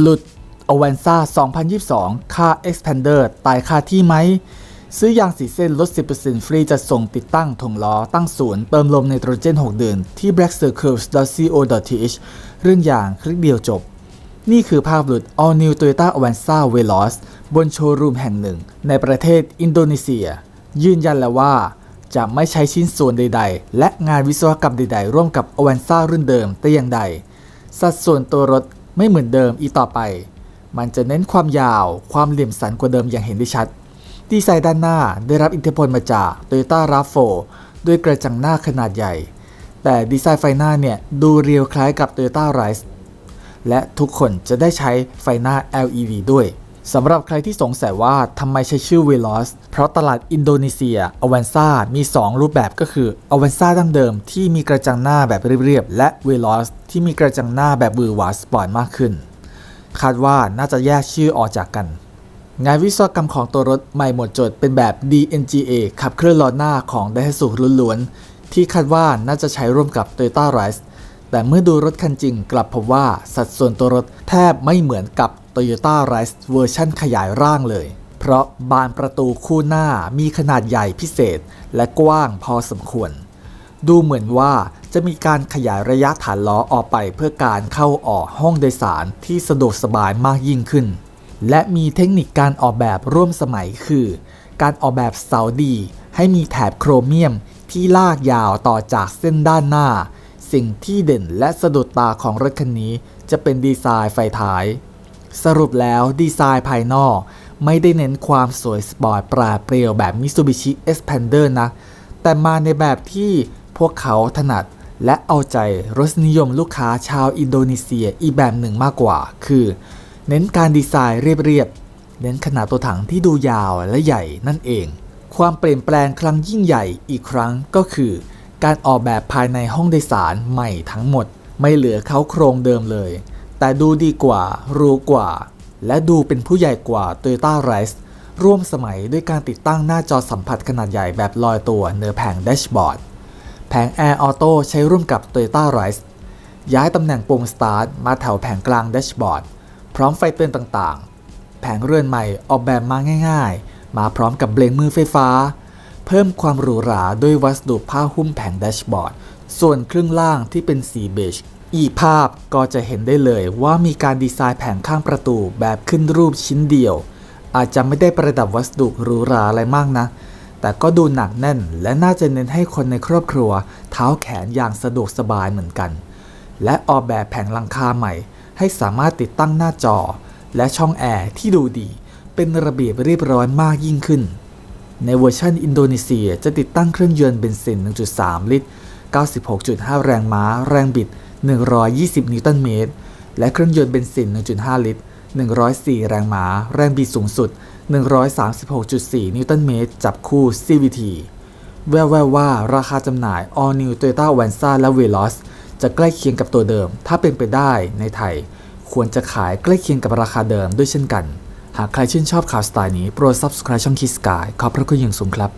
หลุด a v a n z a 2022 ค่า Expander ตายค่าที่ไหม ซื้อยางสีเส้นลด 10%ฟรีจะส่งติดตั้งถุงล้อตั้งศูนย์เติมลมไนโตรเจน 6 เดือน ที่ blackcircles.co.th เรื่องอย่างคลิกเดียวจบ นี่คือภาพหลุด All New Toyota Avanza Veloz บนโชว์รูมแห่งหนึ่ง ในประเทศอินโดนีเซีย ยืนยันแล้วว่าจะไม่ใช้ชิ้นส่วนใด ๆ และงานวิศวกรรมใด ๆ ร่วมกับ Avanza รุ่นเดิมแต่อย่างใด สัดส่วนตัวรถ ไม่เหมือนเดิมอีกต่อไป มันจะเน้นความยาว ความเหลี่ยมสันกว่าเดิมอย่างเห็นได้ชัด ดีไซน์ด้านหน้าได้รับอิทธิพลมาจาก Toyota RAV4 ด้วยกระจังหน้าขนาดใหญ่ แต่ดีไซน์ไฟหน้าเนี่ยดูเรียวคล้ายกับ Toyota Rise และทุกคนจะได้ใช้ไฟหน้า LED ด้วย สำหรับใครที่สงสัยว่าทำไมใช้ชื่อ Veloz เพราะตลาดอินโดนีเซีย Avanza มี 2 รูปแบบก็คือ Avanza ดั้งเดิมที่มีกระจังหน้าแบบเรียบๆ และ Veloz ที่มีกระจังหน้าแบบบือหวาสปอร์ตมากขึ้น คาดว่าน่าจะแยกชื่อออกจากกัน งานวิศวกรรมของตัวรถใหม่หมดจดเป็นแบบ DNGA ขับเคลื่อนล้อหน้าของ Daihatsu ล้วนๆ ที่คาดว่าน่าจะใช้ร่วมกับ Toyota Rise แต่เมื่อดูรถคันจริงกลับพบว่าสัดส่วนตัวรถแทบไม่เหมือนกับ Toyota Rise เวอร์ชั่นขยายร่างเลย เพราะบานประตูคู่หน้ามีขนาดใหญ่พิเศษและกว้างพอสมควร ดูเหมือนว่าจะมีการขยายระยะฐานล้อออกไปเพื่อการเข้าออกห้องโดยสารที่สะดวกสบายมากยิ่งขึ้น และมีเทคนิคการออกแบบร่วมสมัยคือ การออกแบบเสาดี ให้มีแถบโครเมียมที่ลากยาวต่อจากเส้นด้านหน้า สิ่งที่เด่นและสะดุดตาของรถคันนี้จะเป็นดีไซน์ไฟท้าย สรุปแล้วดีไซน์ภายนอก ไม่ได้เน้นความสวยสปอร์ตปราดเปรียวแบบ Mitsubishi Expander นะ แต่มาในแบบที่พวกเขาถนัดและเอาใจรสนิยมลูกค้าชาวอินโดนีเซียอีกแบบหนึ่งมากกว่า คือ เน้นการดีไซน์เรียบๆ เน้นขนาดตัวถังที่ดูยาวและใหญ่นั่นเอง ความเปลี่ยนแปลงครั้งยิ่งใหญ่อีกครั้งก็คือ การออกแบบภายในห้องโดยสารใหม่ทั้งหมด ไม่เหลือเขาโครงเดิมเลย แต่ดูดีกว่า รู้กว่า และดูเป็นผู้ใหญ่กว่า Toyota Rise ร่วมสมัยด้วยการติดตั้งหน้าจอสัมผัสขนาดใหญ่แบบลอยตัวเหนือแผงแดชบอร์ด แผง Air Auto ใช้ร่วมกับ Toyota Rise ย้ายตำแหน่งปุ่ม Start มาแถวแผงกลางแดชบอร์ด พร้อมไฟเตือนต่างๆ แผงเรือนใหม่ออกแบบมาง่าย ๆ มาพร้อมกับเบรกมือไฟฟ้า เพิ่มความหรูหราด้วยวัสดุผ้าหุ้มแผงแดชบอร์ด ส่วนครึ่งล่างที่เป็นสีเบจ อีกภาพก็จะเห็นได้เลยว่ามีการดีไซน์แผงข้างประตูแบบขึ้นรูปชิ้นเดียว อาจจะไม่ได้ประดับวัสดุหรูหราอะไรมากนะ แต่ก็ดูหนักแน่น และน่าจะเน้นให้คนในครอบครัว เท้าแขนอย่างสะดวกสบายเหมือนกัน และออกแบบแผงหลังคาใหม่ ให้สามารถติดตั้งหน้าจอ และช่องแอร์ที่ดูดี เป็นระเบียบเรียบร้อยมากยิ่งขึ้น ในเวอร์ชันอินโดนีเซียจะติดตั้งเครื่องยนต์เบนซิน 1.3 ลิตร 96.5 แรงม้า แรงบิด 120 นิวตันเมตร และเครื่องยนต์เบนซิน 1.5 ลิตร 104 แรงม้า แรงบิดสูงสุด 136.4 นิวตันเมตร จับคู่ CVT แววๆว่าราคาจำหน่าย All New Toyota Avanza และ Veloz จะใกล้เคียงกับตัวเดิม ถ้าเป็นไปได้ในไทย ควรจะขายใกล้เคียงกับราคาเดิมด้วยเช่นกัน หากใครชื่นชอบข่าวสไตล์นี้โปรด subscribe ช่องคิสกายขอบพระคุณอย่างสูงครับ